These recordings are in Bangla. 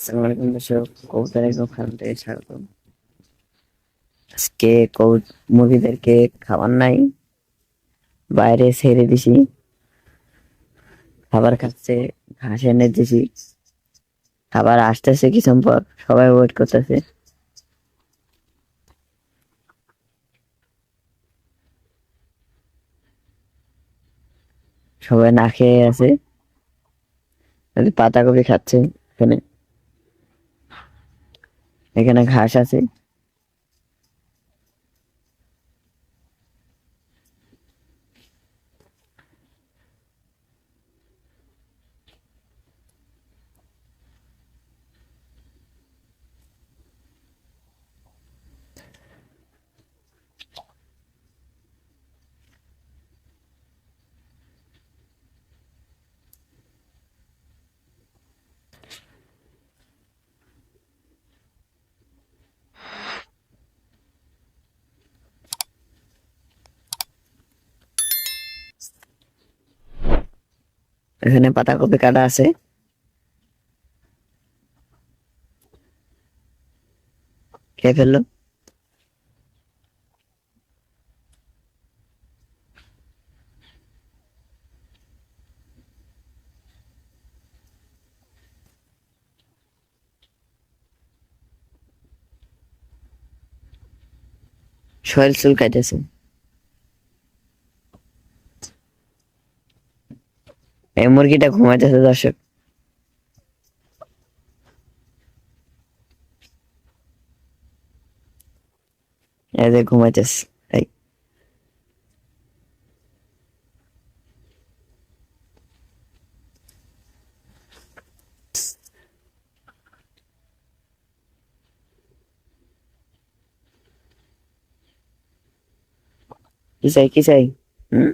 আসসালামু আলাইকুম দর্শক কবুতর আজকে কবুত মুরগিদেরকে খাবার নাই, বাইরে ছেড়ে দিছি। খাবার খাচ্ছে, ঘাস এনে দিছি। খাবার আসতেছে কি পর, সবাই ওয়েট করতেছে। সবাই না খেয়ে আছে। পাতাকপি খাচ্ছে এখানে। এখানে ঘাস আছে। এখানে পাতাকপি কাটা আছে। খেয়ে ফেলল। শরীর চুল কাটেছে এই মুরগিটা ঘুমাইতেছে দর্শক। এই যে ঘুমাইতেছে এই। কি চাই কি চাই? হুম?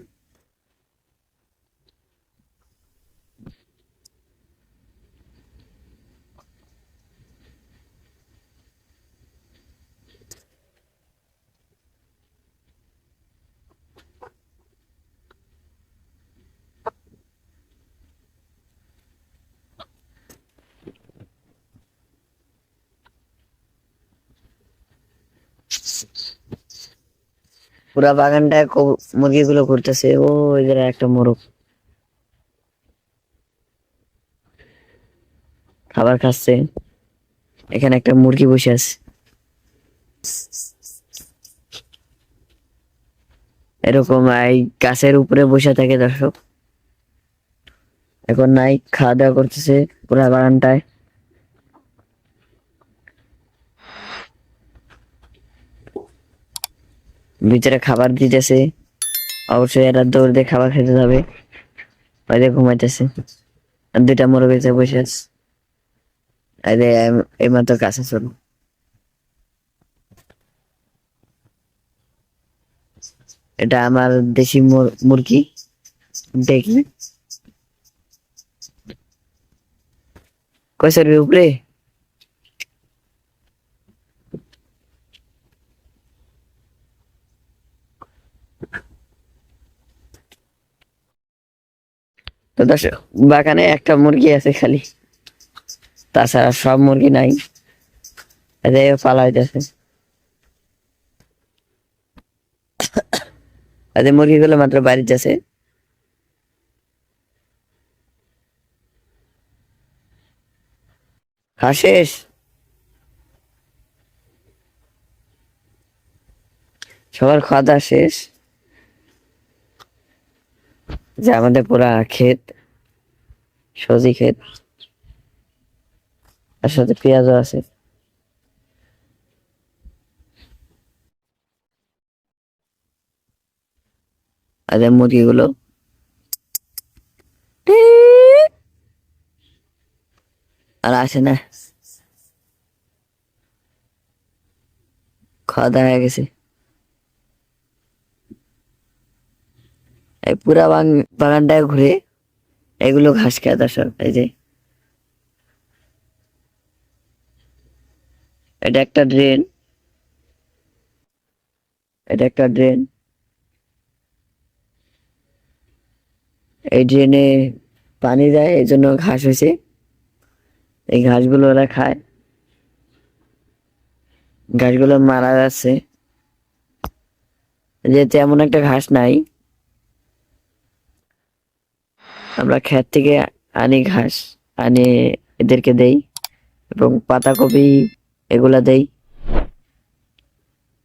পুরা বাগানটায় মুরগিগুলো ঘুরতেছে। ও এদের একটা মোরগ। খাবার খাচ্ছে। এখানে একটা মুরগি বসে আছে। এরকম এই গাছের উপরে বসে থাকে দর্শক। এখন নাই খাওয়া দাওয়া করতেছে পুরা বাগানটায়। ভিতরে খাবার দিতেছে। অবশ্যই এরা দৌড় দিয়ে খাবার খেতে যাবে। ওই ঘুমাইতেছে। আর দুইটা মোরগ এসে বসে আছে। মাত্র কাছে চলো এটা আমার দেশি মুর- মুরগি। দেখি। কয়সের উপরে? তো দর্শক বাগানে একটা মুরগি আছে খালি। তাছাড়া সব মুরগি নাই। এদের পালা হইতেছে। এদের মুরগিগুলো মাত্র আছে। খাওয়া শেষ? সবার খাওয়া দাওয়া শেষ? যে আমাদের পুরা ক্ষেত, সবজি ক্ষেত, তার সাথে পেঁয়াজও আছে। আর মুরগিগুলো? আর আসে না? খাওয়া দাওয়া গেছে। এই পুরা বাগানটায় ঘুরে এগুলো ঘাস খায় দর্শক এই যে। এটা একটা ড্রেন। এটা একটা ড্রেন। এই ড্রেনে পানি দেয়, এই জন্য ঘাস হয়েছে। এই ঘাসগুলো ওরা খায়। ঘাসগুলো মারা যাচ্ছে। যে তেমন একটা ঘাস নাই। আমরা ক্ষেত থেকে আনি ঘাস, আনি এদেরকে দেই এবং পাতাকপি এগুলা দেই।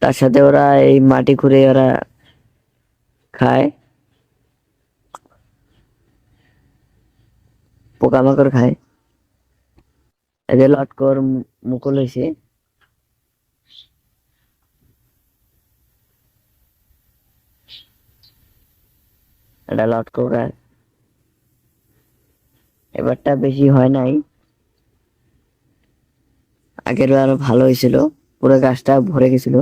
তার সাথে ওরা এই মাটি খুঁড়ে ওরা খায়। পোকামাকড় খায়। এদের লটকর মুকুল হয়েছে এটা লটকর গাছ। এবারটা বেশি হয় নাই। আগের আরও ভালো হয়েছিল, পুরো গাছটা ভরে গেছিল।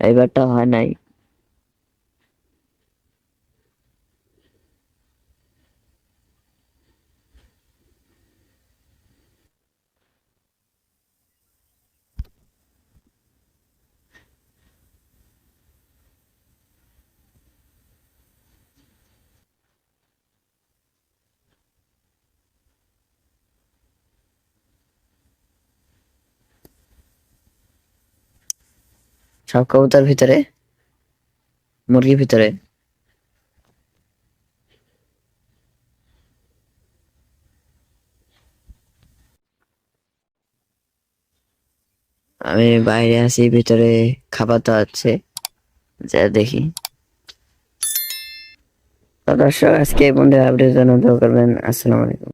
এবারটা হয় নাই। সব কবুতর ভিতরে, মুরগির ভিতরে। আমি বাইরে আছি, ভিতরে খাবার তো আছে, যা দেখি। দর্শক, আজকে বন্ধু আপডেট দোয়া করবেন আসসালামু আলাইকুম।